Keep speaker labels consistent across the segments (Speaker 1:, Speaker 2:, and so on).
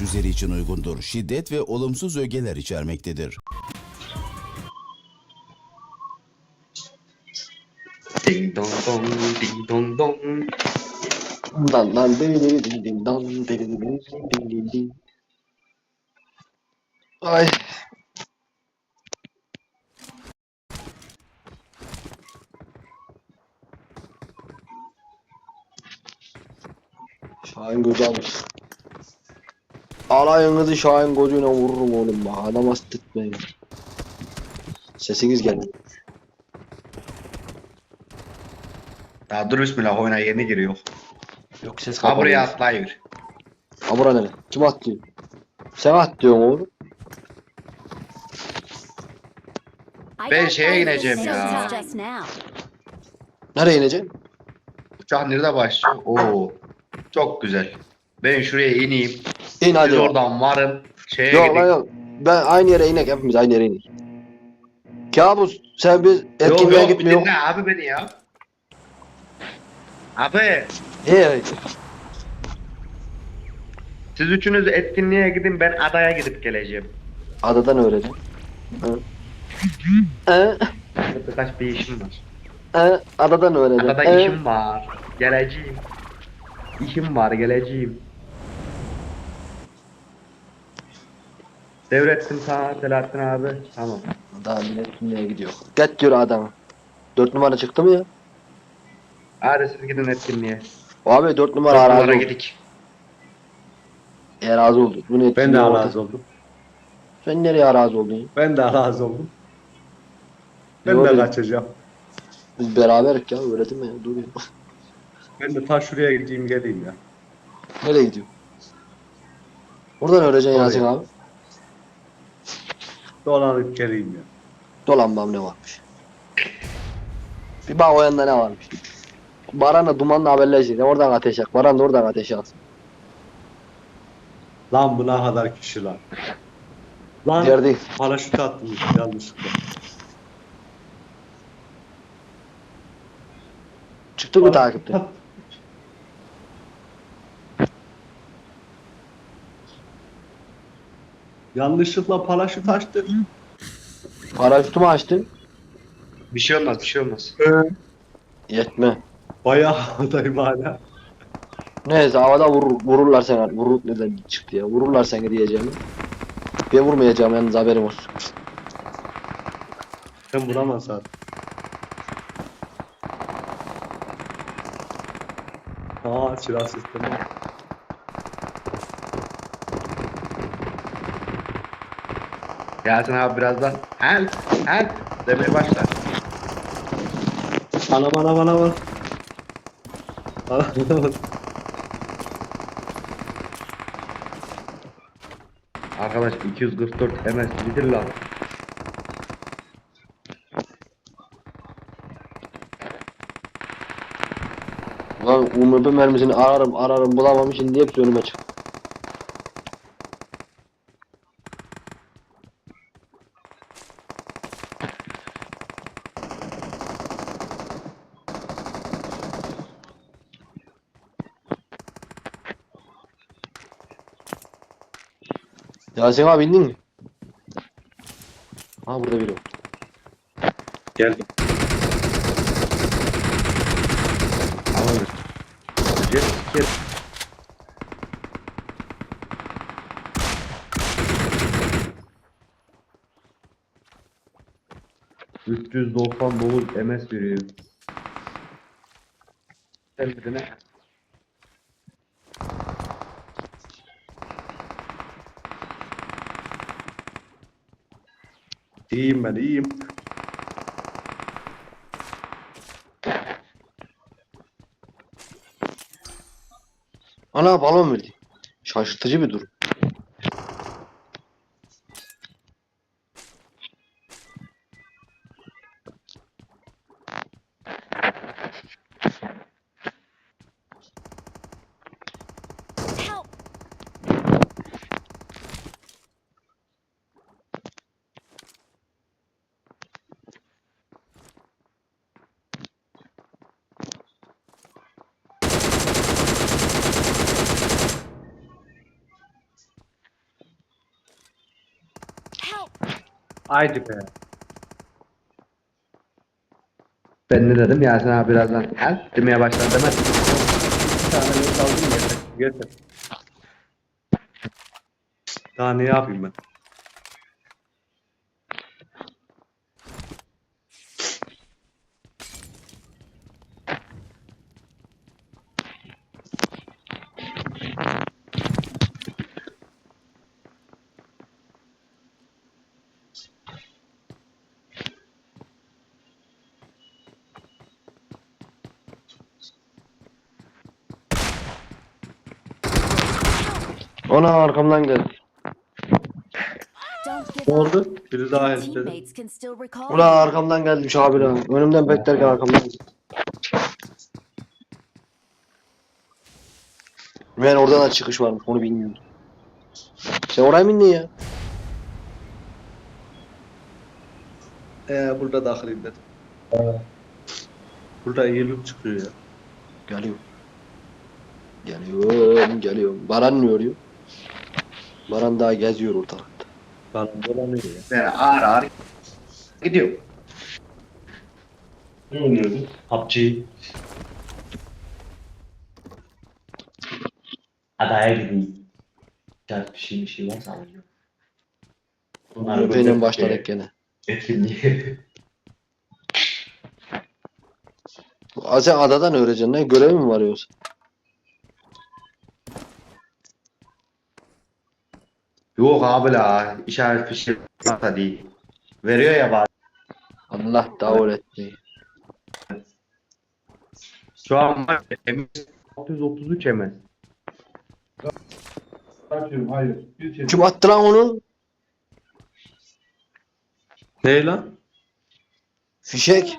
Speaker 1: üzeri için uygundur. Şiddet ve olumsuz ögeler içermektedir.
Speaker 2: Ding dong dong, ding dong dong.
Speaker 3: Dan dan diri diri ding ding dan diri diri ding ding ding ding. Ay. Şahin gözü almış. Alayınızı Şahin gözüyle vururum oğlum bak. Adam hasta etmeyin. Sesiniz geldi.
Speaker 2: Daha dur bismillah oyuna yeni giriyor.
Speaker 3: Yok ses
Speaker 2: Ha
Speaker 3: kapalı.
Speaker 2: buraya atlayır.
Speaker 3: Ha bura nere? Kim atlıyor? Sen atlıyorsun oğlum.
Speaker 2: Ben şeye ineceğim ya.
Speaker 3: Nereye ineceksin?
Speaker 2: Uçak nerede başlıyor? Oo. Çok güzel. Ben şuraya ineyim.
Speaker 3: İn hadi.
Speaker 2: Biz oradan varın. Şeye
Speaker 3: Yok lan yok. Ben aynı yere inek hepimiz aynı yere inek. Kabus sen biz
Speaker 2: Yok
Speaker 3: etkinliğe
Speaker 2: yok
Speaker 3: gitmiyor.
Speaker 2: dinle abi beni ya. Abi
Speaker 3: He.
Speaker 2: siz üçünüz etkinliğe gidin ben adaya gidip geleceğim.
Speaker 3: Adadan öğrenin. Hı.
Speaker 2: Birkaç bir işim var.
Speaker 3: Hı. Adadan öğrenin.
Speaker 2: Adada işim var. Geleceğim. İşim var geleceğim. Devrettim sana Selahattin abi. Tamam.
Speaker 3: Daha millet etkinliğe gidiyor. Get diyor adamı. Dört numara çıktı mı ya?
Speaker 2: Hadi siz gidin etkinliğe.
Speaker 3: Abi dört numara arazi
Speaker 2: Oralara
Speaker 3: oldu.
Speaker 2: gidik.
Speaker 3: E, arazi oldu. Bu ne
Speaker 4: Ben
Speaker 3: etkinliği
Speaker 4: de
Speaker 3: orada?
Speaker 4: arazi oldum.
Speaker 3: Sen nereye arazi oldun ya?
Speaker 4: Ben de arazi oldum. Ben de kaçacağım.
Speaker 3: Biz beraberik ya öğretim ya. Dur ya.
Speaker 4: Ben de ta şuraya gideyim geleyim ya.
Speaker 3: Nereye gidiyor? Oradan öğreneceksin
Speaker 4: Oraya.
Speaker 3: Yasin abi.
Speaker 4: Dolanıp geleyim ya.
Speaker 3: Dolanmam ne varmış. Bir bak o yanda ne varmış. Baran'la dumanla haberleşir. Oradan ateş yak. Baran da oradan ateş yaksın.
Speaker 4: Lan bu ne kadar kişi lan. Lan
Speaker 3: Yerde
Speaker 4: paraşüt attım yanlışlıkla.
Speaker 3: çıktı mı takipte?
Speaker 4: Yanlışlıkla paraşüt açtı.
Speaker 3: Paraşütü mü açtın?
Speaker 2: Bir şey olmaz bir şey olmaz.
Speaker 3: Yetme.
Speaker 4: Bayağı havadayım hala.
Speaker 3: Neyse havada vurur, vururlar seni. Vurur neden çıktı ya? Vururlar seni diyeceğimi. Ben vurmayacağım yalnız haberim olsun.
Speaker 4: Sen vuramazsın. Aa silah sistemi.
Speaker 2: Yasin abi birazdan help help demeye başlar.
Speaker 4: Ana bana bana bana. Ana bana bana.
Speaker 2: Arkadaş 244 MS nedir lan?
Speaker 3: Lan UMP mermisini ararım ararım bulamam şimdi hepsi önüme çık. Yasin abi bindin mi? Ha burada biri var.
Speaker 4: Geldim.
Speaker 2: Tamamdır. Jet jet. ...399 MS veriyor. Sen bir de ne?
Speaker 4: İyiyim ben iyiyim.
Speaker 3: Ana balon verdi. Şaşırtıcı bir durum.
Speaker 4: Haydi be.
Speaker 2: Ben ne dedim Yasin abi birazdan gel. Demeye başlar demez.
Speaker 4: Bir tane yok aldım yeter. Yeter. Daha ne yapayım ben?
Speaker 3: Ona arkamdan geldi.
Speaker 4: Ne oldu? Biri daha
Speaker 3: Ulan
Speaker 5: you.
Speaker 3: arkamdan gelmiş abi lan. Önümden beklerken arkamdan geldi. Ben oradan da çıkış varmış onu bilmiyordum. Sen oraya mı indin ya?
Speaker 4: Ee, burada dahiliyim dedim. Burada iyi loot çıkıyor ya.
Speaker 3: Geliyorum. Geliyorum, geliyorum. Baran ne örüyor? Baran daha geziyor ortalıkta.
Speaker 4: Bana dolanıyor ya.
Speaker 2: Ben ağır ağır gidiyor.
Speaker 4: Ne oynuyordun? PUBG.
Speaker 6: Adaya gideyim. Dört bir şey bir şey varsa alayım. Bunlar
Speaker 3: Benim başladık gene.
Speaker 6: Etkinliği.
Speaker 3: Sen adadan öğreceksin ne? Görev mi var yoksa?
Speaker 2: Yok abi la işaret fişi da değil. Veriyor ya bari.
Speaker 3: Allah davul etmeyi.
Speaker 2: Şu an var ya, MS 633 MS.
Speaker 3: Kim attı lan onu?
Speaker 4: Ne lan?
Speaker 3: Fişek.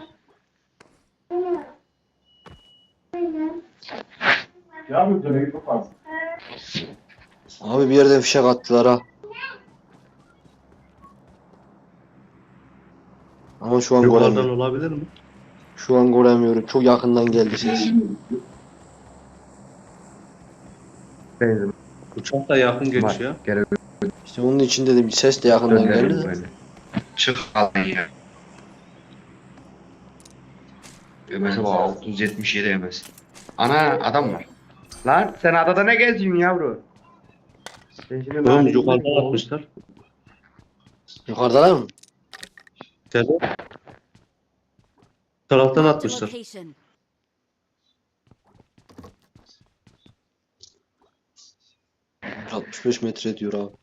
Speaker 3: Abi bir yerden fişek attılar ha. Ama şu an
Speaker 4: Yukarıdan
Speaker 3: göremiyorum.
Speaker 4: olabilir mi?
Speaker 3: Şu an göremiyorum. Çok yakından geldi ses.
Speaker 2: Benzin
Speaker 4: Uçak da yakın
Speaker 2: var.
Speaker 4: geçiyor.
Speaker 2: Geri
Speaker 3: İşte onun için dedim ses de yakından geldi
Speaker 2: gönderelim
Speaker 3: de.
Speaker 2: böyle. Çık alın ya. MS var 677 MS. Ana adam var. Lan sen adada ne geziyorsun yavru? Sen şimdi
Speaker 4: Oğlum
Speaker 2: mahalleyi
Speaker 4: yukarıdan
Speaker 2: bilmiyorsun.
Speaker 4: atmışlar.
Speaker 3: Yukarıdalar mı?
Speaker 4: Sen taraftan
Speaker 5: Marked a
Speaker 4: atmışlar.
Speaker 5: location.
Speaker 3: Bir 65 metre diyor abi.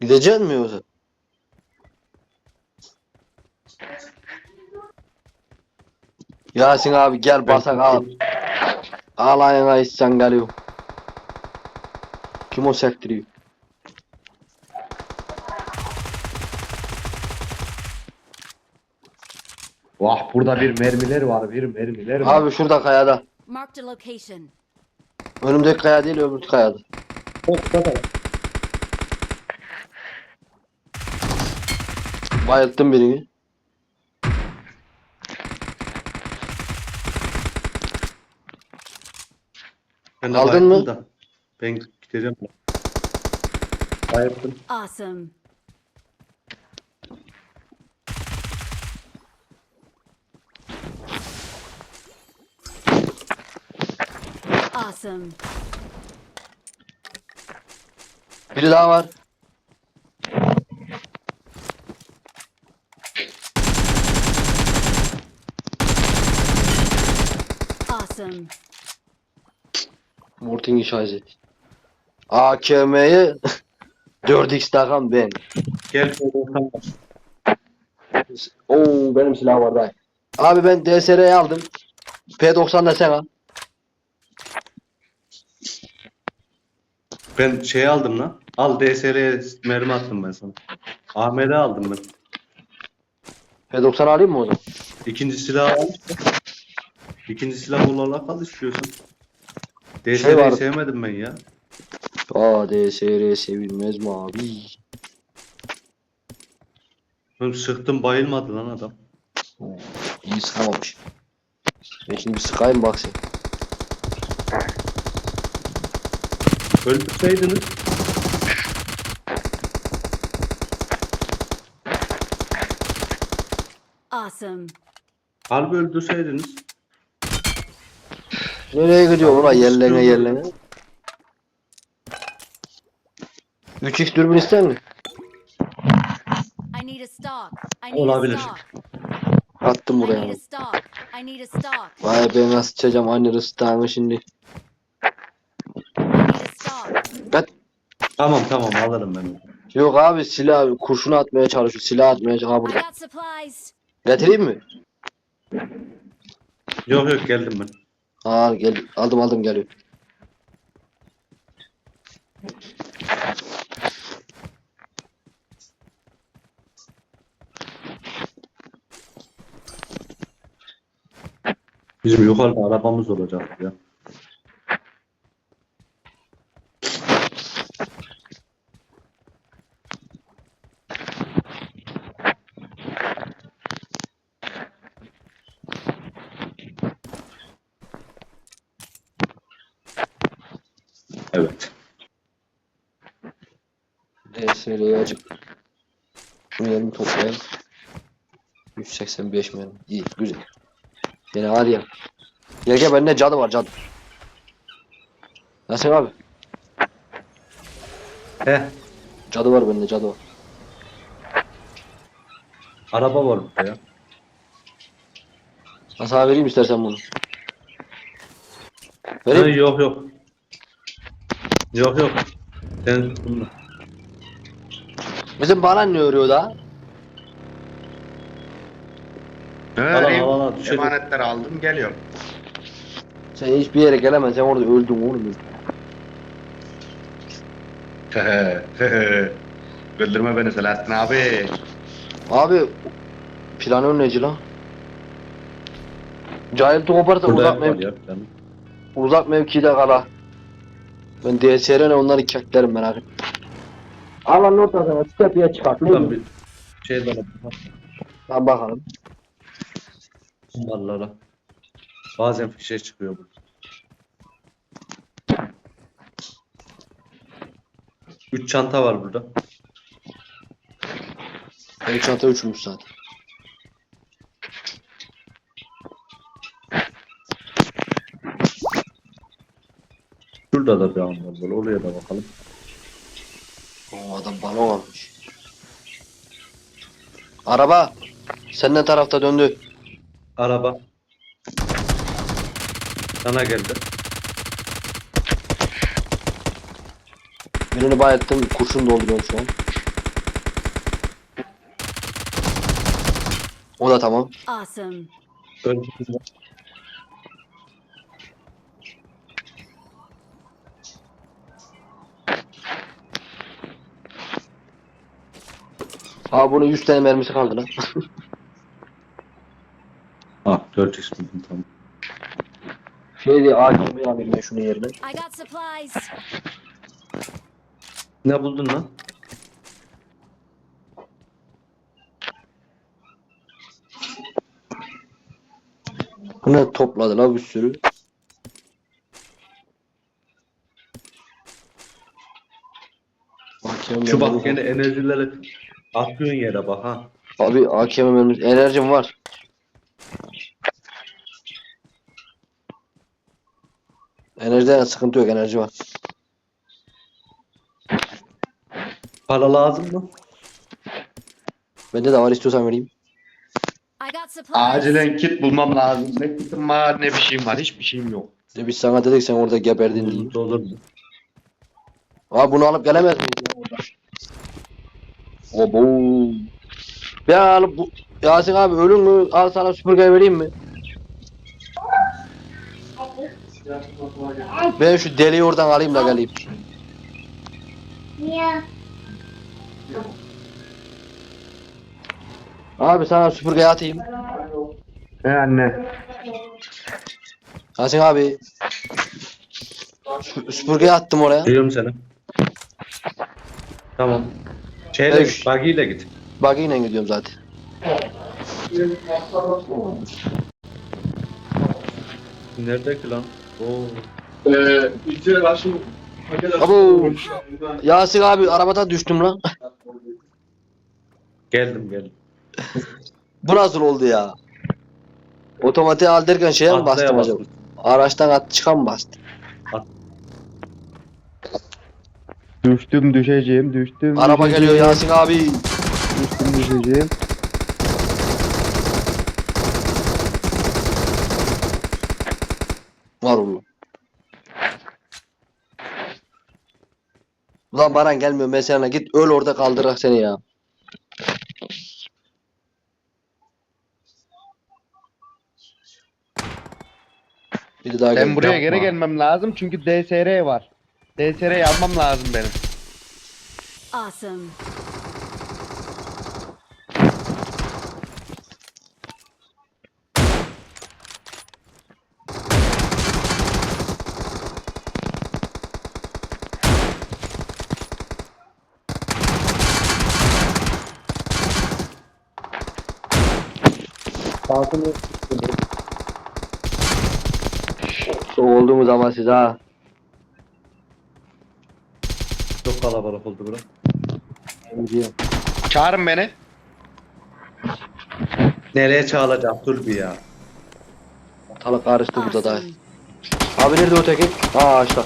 Speaker 3: Gidecek mi yoksa? Yasin abi gel basak al. Al ayağına isyan geliyor. Kim o sektiriyor?
Speaker 2: Vah burada bir mermiler var bir mermiler var.
Speaker 3: Abi şurada kayada.
Speaker 5: Marked a location.
Speaker 3: Önümdeki kaya değil öbür kayada. Bayılttım birini.
Speaker 4: Ben de
Speaker 3: Aldın
Speaker 4: bayıldım
Speaker 3: mı?
Speaker 4: Da. Ben gideceğim. Bayıldım.
Speaker 5: Awesome. Awesome.
Speaker 3: Biri daha var.
Speaker 5: Awesome.
Speaker 3: Morting işaret. AKM'ye 4x takan ben.
Speaker 4: Gel.
Speaker 3: Oo benim silah var dayı. Abi ben DSR'yi aldım. P90 da sen al.
Speaker 4: Ben şey aldım lan. Al DSR'ye mermi attım ben sana. Ahmet'e aldım ben.
Speaker 3: P90 alayım mı o zaman?
Speaker 4: İkinci silah al. İkinci silah olarak al istiyorsan. DSR'yi
Speaker 3: Şey var.
Speaker 4: sevmedim ben ya.
Speaker 3: Aa DSR sevilmez mi abi?
Speaker 4: Oğlum sıktım bayılmadı lan adam.
Speaker 3: Oo, iyi sıkamamış. Ben şimdi bir sıkayım bak sen.
Speaker 4: Öldürseydiniz.
Speaker 5: Awesome.
Speaker 4: Harbi öldürseydiniz.
Speaker 3: Nereye gidiyor ulan yerlerine yerlerine? 3x dürbün ister mi?
Speaker 5: I need a stock. I need
Speaker 4: Olabilir.
Speaker 5: a stock.
Speaker 3: Attım
Speaker 5: I
Speaker 3: buraya.
Speaker 5: need a stock. I need a stock.
Speaker 3: Vay ben nasıl sıçacağım anne rıstağımı şimdi.
Speaker 5: I need a stock.
Speaker 3: Ben...
Speaker 4: Tamam tamam alırım ben. onu.
Speaker 3: Yok abi silah kurşunu atmaya çalışıyor. Silah atmaya çalışıyor. Ha
Speaker 5: I
Speaker 3: burada.
Speaker 5: got supplies.
Speaker 3: Getireyim mi?
Speaker 4: Yok yok geldim ben.
Speaker 3: Aa gel aldım aldım geliyor.
Speaker 4: Bizim yukarıda arabamız olacak ya. Evet.
Speaker 3: DSR'ye acık. Mermi toplayalım. 185 mermi. İyi güzel. Yine hadi ya. Gel gel bende cadı var cadı. Nasıl abi?
Speaker 4: He.
Speaker 3: Cadı var bende cadı var.
Speaker 4: Araba var burada ya.
Speaker 3: Sana vereyim istersen bunu. Vereyim.
Speaker 4: yok yok. Yok yok. Sen bunu.
Speaker 3: Bizim bana ne örüyor da?
Speaker 2: Ne
Speaker 4: Al,
Speaker 2: vereyim?
Speaker 4: al, al, düşelim.
Speaker 2: Emanetleri aldım geliyorum.
Speaker 3: Sen hiçbir yere gelemezsin. Sen orada öldün oğlum.
Speaker 2: Güldürme beni Selahattin abi.
Speaker 3: Abi planör neci lan? Cahil koparsa
Speaker 4: Burada
Speaker 3: uzak,
Speaker 4: var
Speaker 3: mev
Speaker 4: ya. Yani.
Speaker 3: uzak mevkide kala. Ben DSR'ne onları keklerim merak etme. Alanın ortasına şu tepeye çıkart.
Speaker 4: Buradan bir şey var.
Speaker 3: Lan bakalım.
Speaker 4: Bunlarlara. Bazen fişe çıkıyor bu. Üç çanta var burada.
Speaker 3: Benim çanta uçmuş zaten.
Speaker 4: Şurada da bir an var böyle. Oraya da bakalım.
Speaker 3: O adam balon almış. Araba. Senden tarafta döndü.
Speaker 4: Araba. Sana geldi.
Speaker 3: Birini bayılttım. Kurşun dolduruyorum şu an. O da tamam.
Speaker 5: Awesome.
Speaker 4: Öldü.
Speaker 3: Ha bunun 100 tane mermisi kaldı lan.
Speaker 4: Ah 4x buldum tamam.
Speaker 3: şey diye AKM'yi alayım ben şunun yerine.
Speaker 5: I got supplies.
Speaker 4: Ne buldun lan?
Speaker 3: Bu ne topladı la bir sürü. AKM
Speaker 4: Şu bak gene enerjileri atıyorsun yere bak ha.
Speaker 3: Abi AKM mermisi. Enerjim var. Enerjiden sıkıntı yok enerji var.
Speaker 4: Para lazım mı?
Speaker 3: Bende de var istiyorsan vereyim.
Speaker 2: Acilen kit bulmam lazım. Ne kitim var ne bir şeyim var. Hiçbir şeyim yok.
Speaker 3: İşte biz sana dedik sen orada geberdin diye.
Speaker 4: Mutlu olur mu?
Speaker 3: Abi bunu alıp gelemez miyiz ya orada? Obo. Ben alıp bu... Yasin abi ölün mü? Al sana süpürge vereyim mi? Ben şu deliği oradan alayım da geleyim. Abi sana süpürge atayım.
Speaker 2: He anne.
Speaker 3: Yasin abi. Sü- süpürge attım oraya.
Speaker 4: Duyuyorum seni. Tamam. Şeyle
Speaker 3: Evet.
Speaker 4: git, buggy ile git.
Speaker 3: Buggy'yle gidiyorum zaten.
Speaker 4: Nerede ki lan? Oo.
Speaker 3: Abo. Yasin abi arabadan düştüm lan.
Speaker 4: Geldim geldim.
Speaker 3: Bu nasıl oldu ya? Otomatiğe al derken şeye mi
Speaker 4: Atlaya
Speaker 3: bastım acaba?
Speaker 4: bastım.
Speaker 3: Araçtan at çıkan mı bastım?
Speaker 2: Düştüm düşeceğim düştüm.
Speaker 3: Araba
Speaker 2: düşeceğim,
Speaker 3: geliyor Yasin abi.
Speaker 2: Düştüm düşeceğim.
Speaker 3: Var oğlum. Ulan Baran gelmiyor mesela git öl orada kaldırak seni ya. Bir daha
Speaker 2: Ben
Speaker 3: gel.
Speaker 2: buraya
Speaker 4: Yapma.
Speaker 2: geri gelmem lazım çünkü DSR var. DSR'yi almam lazım benim.
Speaker 5: Awesome.
Speaker 3: Olduğumuz zaman siz ha.
Speaker 4: Çok kalabalık oldu bura.
Speaker 3: Biliyorum.
Speaker 2: Çağırın beni.
Speaker 4: Nereye çağılacak? Dur bir ya.
Speaker 3: Ortalık karıştı burada da. Abi nerede öteki? Aa ağaçta.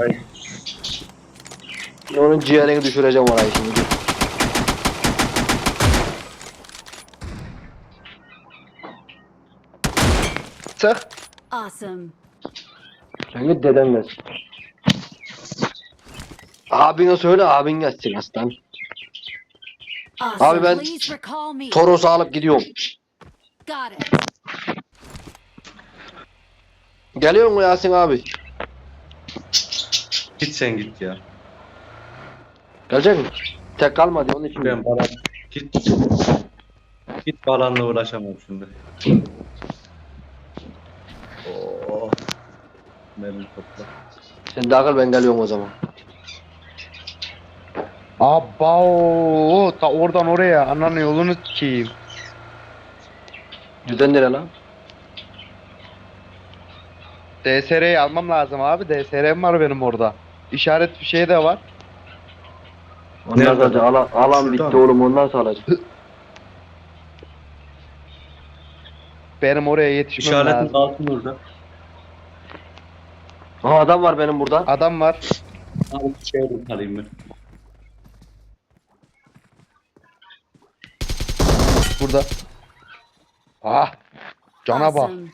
Speaker 4: Ay.
Speaker 3: Onun ciğerini düşüreceğim orayı şimdi. dur.
Speaker 2: Sık.
Speaker 5: Awesome.
Speaker 3: Sen git deden gelsin. Abine söyle abin gelsin aslan.
Speaker 5: Awesome.
Speaker 3: ben-
Speaker 5: Please recall me.
Speaker 3: Toros'u alıp gidiyorum.
Speaker 5: Got it.
Speaker 3: Geliyor mu Yasin abi?
Speaker 4: Git sen git ya.
Speaker 3: Gelecek mi? Tek kalmadı onun için.
Speaker 4: Ben baran git. Git baranla uğraşamam şimdi. Mermi topla.
Speaker 3: Sen de akıl ben geliyorum o zaman.
Speaker 2: Abo, ta oradan oraya ananın yolunu sikeyim.
Speaker 3: Düzen nere lan?
Speaker 2: DSR'yi almam lazım abi. DSR'm var benim orada. İşaret bir şey de var.
Speaker 3: Ondan
Speaker 4: Nerede?
Speaker 3: sonra alan, alan
Speaker 4: Şurada
Speaker 3: bitti
Speaker 4: mı?
Speaker 3: oğlum ondan sonra.
Speaker 2: Benim oraya yetişmem
Speaker 4: İşaretin
Speaker 2: lazım.
Speaker 4: kalsın orada.
Speaker 3: Aha adam var benim burada.
Speaker 2: Adam var.
Speaker 4: Abi şey alayım ben.
Speaker 2: Burada. Ah. Cana bak.
Speaker 5: Awesome.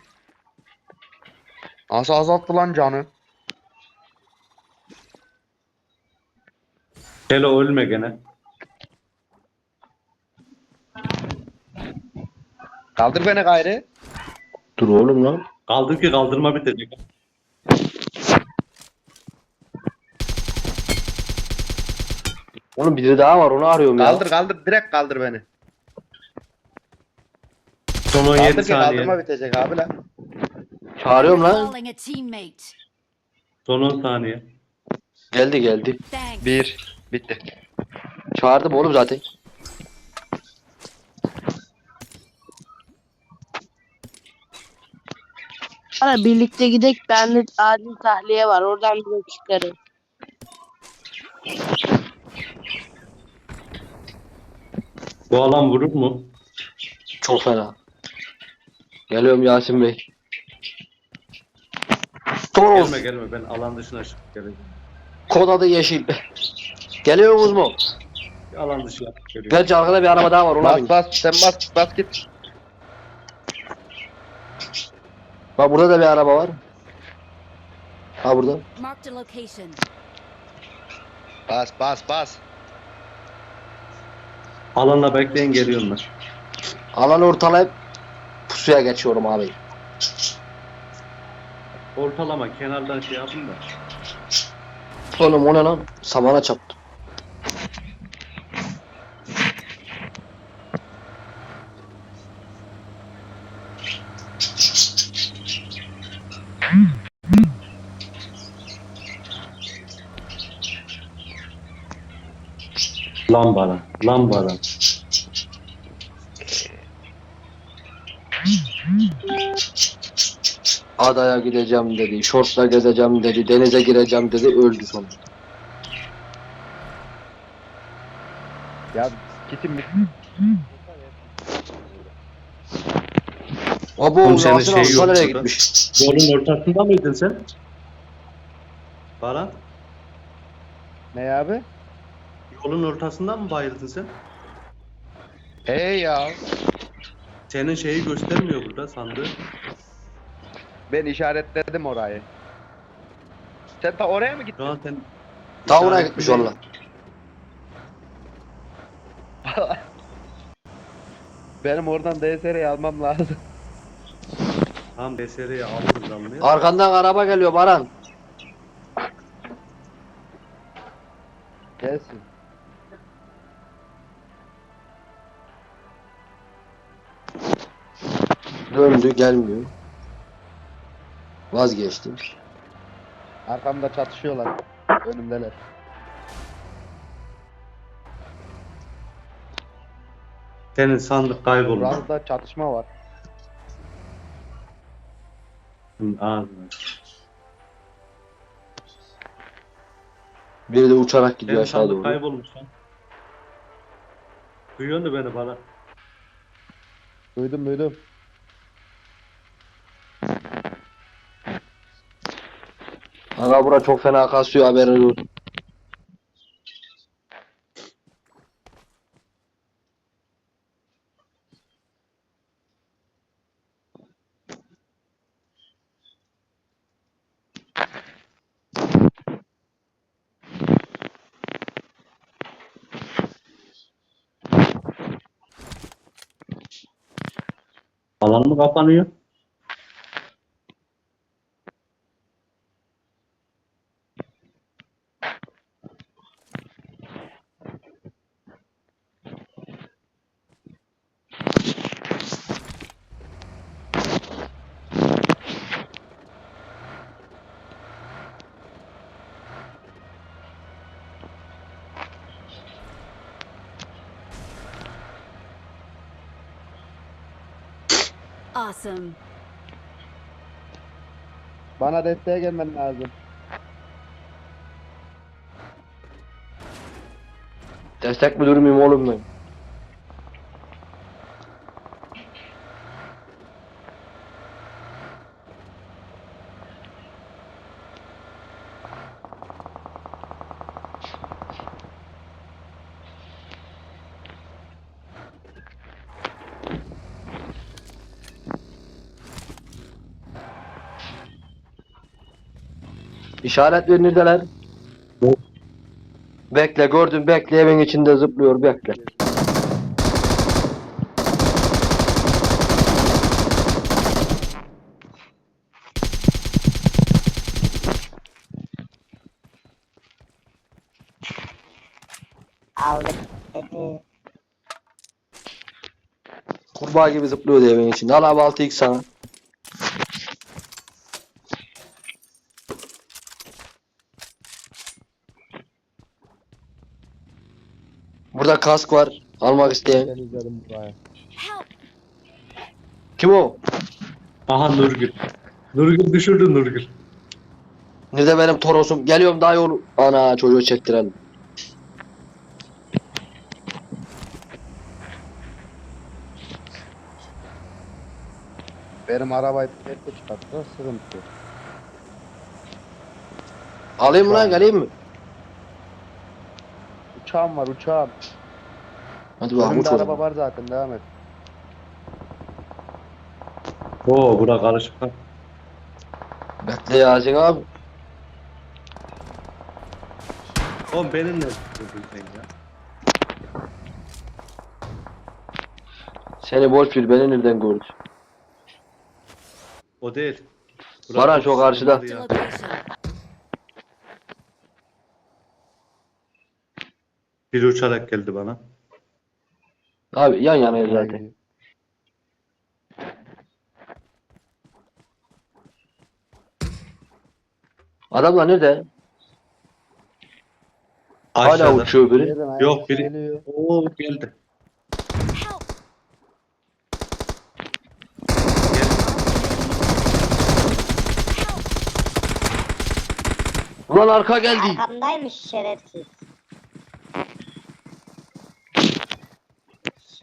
Speaker 2: Nasıl azalttı lan canı?
Speaker 4: Hello ölme gene.
Speaker 2: Kaldır beni gayrı.
Speaker 3: Dur oğlum lan.
Speaker 4: Kaldır ki kaldırma bitecek.
Speaker 3: Oğlum biri daha var onu arıyorum ya.
Speaker 2: Kaldır kaldır direkt kaldır beni.
Speaker 4: Son 17
Speaker 2: Kaldır ki kaldırma
Speaker 4: saniye.
Speaker 2: bitecek abi lan.
Speaker 3: Çağırıyorum lan.
Speaker 5: Calling a teammate.
Speaker 4: Son 10 saniye.
Speaker 3: Geldi geldi.
Speaker 5: Thanks.
Speaker 2: Bir. Bitti.
Speaker 3: Çağırdım oğlum zaten.
Speaker 7: Ara birlikte gidek bende adil tahliye var oradan direkt çıkarım.
Speaker 4: Bu alan vurur mu?
Speaker 3: Çok fena. Geliyorum Yasin Bey. Toros.
Speaker 4: Gelme gelme ben alan dışına çıkıp geleceğim.
Speaker 3: Kod adı yeşil. Geliyorsunuz mu?
Speaker 4: Alan dışı yapıp geliyorum.
Speaker 3: Gerçi arkada bir araba daha var ona
Speaker 2: Bas
Speaker 3: bin.
Speaker 2: bas sen bas bas git.
Speaker 3: Bak burada da bir araba var. Ha burada.
Speaker 2: Bas bas bas.
Speaker 4: Alanla bekleyin geliyorum ben.
Speaker 3: Alanı ortalayıp pusuya geçiyorum abi.
Speaker 4: Ortalama kenardan şey yapın da.
Speaker 3: Oğlum o ne lan? Samana çarptım.
Speaker 4: Lambara, lambara.
Speaker 3: Adaya gideceğim dedi. Şortla gezeceğim dedi. Denize gireceğim dedi. Öldü sonra.
Speaker 2: Ya kitim
Speaker 3: Abo
Speaker 4: Oğlum senin
Speaker 3: Yasin
Speaker 4: şeyi
Speaker 3: abi
Speaker 4: yok
Speaker 3: nereye
Speaker 4: burada.
Speaker 3: gitmiş?
Speaker 4: Yolun ortasında mıydın sen? Baran,
Speaker 2: ne abi?
Speaker 4: Yolun ortasında mı bayıldın sen?
Speaker 2: Hey ya.
Speaker 4: Senin şeyi göstermiyor burada sandığı.
Speaker 2: Ben işaretledim orayı. Sen ta oraya mı gittin?
Speaker 4: Şu sen
Speaker 3: Tavura
Speaker 4: işaretli
Speaker 3: gitmiş valla.
Speaker 2: Benim oradan DSR'yi almam lazım.
Speaker 4: Tam DSR'yi alırız anlıyor.
Speaker 3: Arkandan araba geliyor Baran.
Speaker 2: Gelsin.
Speaker 3: Döndü gelmiyor. Vazgeçtim.
Speaker 2: Arkamda çatışıyorlar. Önümdeler.
Speaker 4: Senin sandık kaybolmuş.
Speaker 2: Burada çatışma var.
Speaker 4: Ağzına.
Speaker 3: Biri de uçarak gidiyor
Speaker 4: Senin
Speaker 3: aşağı
Speaker 4: sandık
Speaker 3: doğru.
Speaker 4: kaybolmuş lan. Duyuyorsun da beni bana.
Speaker 2: Duydum duydum.
Speaker 3: Aga bura çok fena kasıyor haberin olsun.
Speaker 4: Alan mı kapanıyor?
Speaker 5: Awesome.
Speaker 2: Bana desteğe gelmen lazım.
Speaker 3: Destek mi durmayayım oğlum ben? İşaret ver neredeler? Bekle gördüm bekle evin içinde zıplıyor bekle. Kurbağa gibi zıplıyordu evin içinde. Al abi 6x sana. Burada kask var. Almak isteyen. Kim o?
Speaker 4: Aha Nurgül. Nurgül düşürdü Nurgül.
Speaker 3: Nerede benim Toros'um? Geliyorum daha yol. Ana çocuğu çektirelim.
Speaker 2: Benim arabayı tepki çıkarttı. Sıkıntı.
Speaker 3: Alayım mı lan geleyim mi?
Speaker 2: Uçağım var uçağım.
Speaker 3: Hadi uç
Speaker 2: Önümde araba
Speaker 3: zaman.
Speaker 2: var zaten devam et.
Speaker 4: Oo bura karışık. lan.
Speaker 3: Bekle Yasin abi.
Speaker 4: Oğlum benimle sen ya.
Speaker 3: Seni boş ver beni nereden gördü?
Speaker 4: O değil.
Speaker 3: Baran çok karşıda.
Speaker 5: Location.
Speaker 4: Biri uçarak geldi bana.
Speaker 3: Abi yan yanayız zaten. Adamlar nerede?
Speaker 4: Aşağıda.
Speaker 3: Hala uçuyor biri.
Speaker 4: Yok biri.
Speaker 2: Geliyor.
Speaker 4: Oo geldi.
Speaker 3: Ulan arka geldi.
Speaker 8: Arkamdaymış şerefsiz.